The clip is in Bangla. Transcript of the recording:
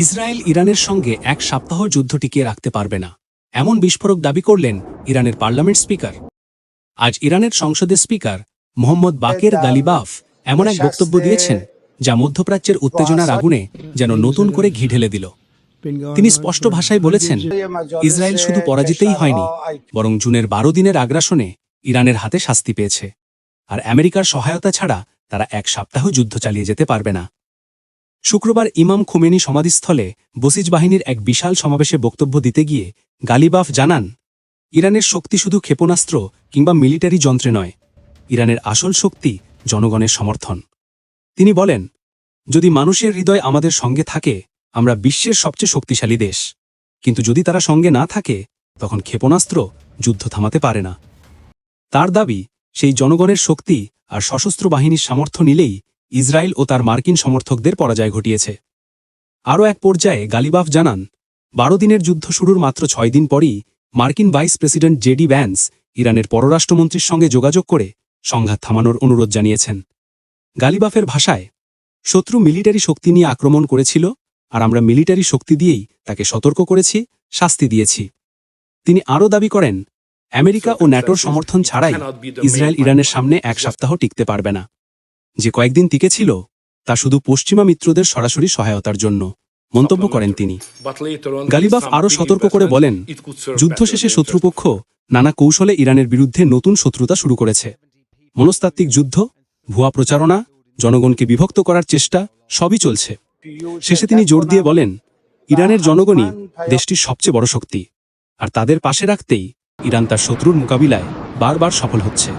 ইসরায়েল ইরানের সঙ্গে এক সপ্তাহ যুদ্ধ টিকিয়ে রাখতে পারবে না। এমন বিস্ফোরক দাবি করলেন ইরানের পার্লামেন্ট স্পিকার। আজ ইরানের সংসদের স্পিকার মোহাম্মদ বাকের গালিবাফ এমন এক বক্তব্য দিয়েছেন যা মধ্যপ্রাচ্যের উত্তেজনার আগুনে যেন নতুন করে ঘি ঢেলে দিল। তিনি স্পষ্ট ভাষায় বলেছেন, ইসরায়েল শুধু পরাজিতই হয়নি, বরং জুনের বারো দিনের আগ্রাসনে ইরানের হাতে শাস্তি পেয়েছে। আর আমেরিকার সহায়তা ছাড়া তারা এক সপ্তাহ যুদ্ধ চালিয়ে যেতে পারবে না। শুক্রবার ইমাম খুমেনি সমাধিস্থলে বসিজ বাহিনীর এক বিশাল সমাবেশে বক্তব্য দিতে গিয়ে গালিবাফ জানান, ইরানের শক্তি শুধু ক্ষেপণাস্ত্র কিংবা মিলিটারি যন্ত্রে নয়, ইরানের আসল শক্তি জনগণের সমর্থন। তিনি বলেন, যদি মানুষের হৃদয় আমাদের সঙ্গে থাকে, আমরা বিশ্বের সবচেয়ে শক্তিশালী দেশ। কিন্তু যদি তারা সঙ্গে না থাকে, তখন ক্ষেপণাস্ত্র যুদ্ধ থামাতে পারে না। তার দাবি, সেই জনগণের শক্তি আর সশস্ত্র বাহিনীর সামর্থ্য নিলেই ইসরায়েল ও তার মার্কিন সমর্থকদের পরাজয় ঘটিয়েছে। আরও এক পর্যায়ে গালিবাফ জানান বারো দিনের যুদ্ধ শুরুর মাত্র ছয় দিন পরই মার্কিন ভাইস প্রেসিডেন্ট জেডি ভ্যান্স ইরানের পররাষ্ট্রমন্ত্রীর সঙ্গে যোগাযোগ করে সংঘাত থামানোর অনুরোধ জানিয়েছেন। গালিবাফের ভাষায় শত্রু মিলিটারি শক্তি নিয়ে আক্রমণ করেছিল আর আমরা মিলিটারি শক্তি দিয়েই তাকে সতর্ক করেছি শাস্তি দিয়েছি। তিনি আরও দাবি করেন আমেরিকা ও ন্যাটোর সমর্থন ছাড়াই ইসরায়েল ইরানের সামনে এক সপ্তাহ টিকতে পারবে না। যে কয়েকদিন টিকে ছিল তা শুধু পশ্চিমা মিত্রদের সরাসরি সহায়তার জন্য, মন্তব্য করেন তিনি। গালিবাফ আরও সতর্ক করে বলেন, যুদ্ধ শেষে শত্রুপক্ষ নানা কৌশলে ইরানের বিরুদ্ধে নতুন শত্রুতা শুরু করেছে। মনস্তাত্ত্বিক যুদ্ধ, ভুয়া প্রচারণা, জনগণকে বিভক্ত করার চেষ্টা, সবই চলছে। শেষে তিনি জোর দিয়ে বলেন, ইরানের জনগণই দেশটির সবচেয়ে বড় শক্তি, আর তাদের পাশে রাখতেই ইরান তার শত্রুর মোকাবিলায় বারবার সফল হচ্ছে।